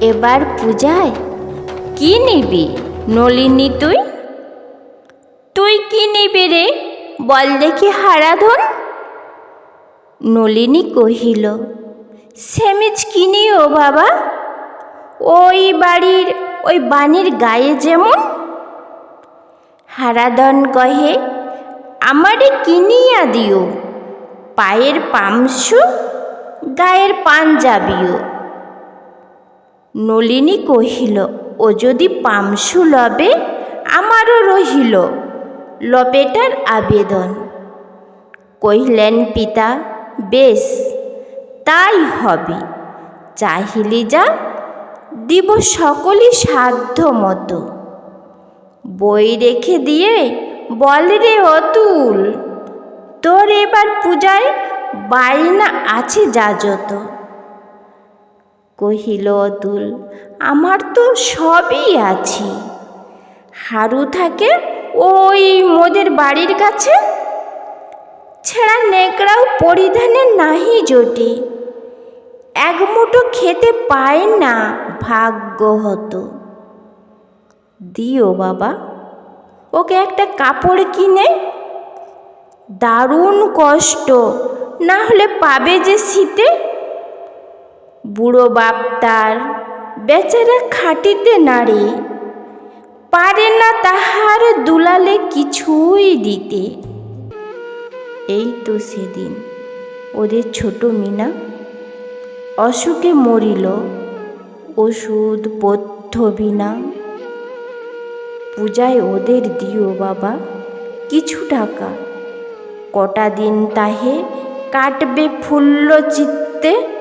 এবার পূজায় কি নিবি নলিনী তুই? তুই কি নিবি রে? বল দেখি হারাধন। নলিনী কহিল, সেমিজ কিনি ও বাবা? ওই বাড়ির, ওই বাণীর গায়ে যেমন? হারাধন কহে, আমারে কিনিয়া দিও? পায়ের পামসু, গায়ের পাঞ্জাবিও। নলিনী কহিল, ও যদি পামসু লবে, আমারও রহিল লবেটার আবেদন। কহিলেন পিতা, বেশ, তাই হবে। চাহিলি যা, দিব সকলই সাধ্য মতো। বই রেখে দিয়ে বল রে অতুল, তোর এবার পূজায় বায়না আছে যা যত। কহিল, অতুল, আমার তো সবই আছে। হারু থাকে ওই মোদের বাড়ির কাছে। ছেঁড়া নেকড়াও পরিধানে নাহি জোটে। এক মুঠো খেতে পায় না ভাগ্য হতো দিও বাবা, ওকে একটা কাপড় কিনে। দারুণ কষ্ট, না হলে পাবে যে শীতে। বুড়ো বাপ তার বেচারা খাটিতে নাড়ে। পারে না তাহার দুলালে কিছুই দিতে। এই তো সেদিন ওদের ছোট মিনা। অসুখে মরিল, ওষুধ, পথ্য বিনা। পূজায় ওদের দিও বাবা, কিছু টাকা। কটা দিন তাহে কাটবে ফুল্ল চিত্তে।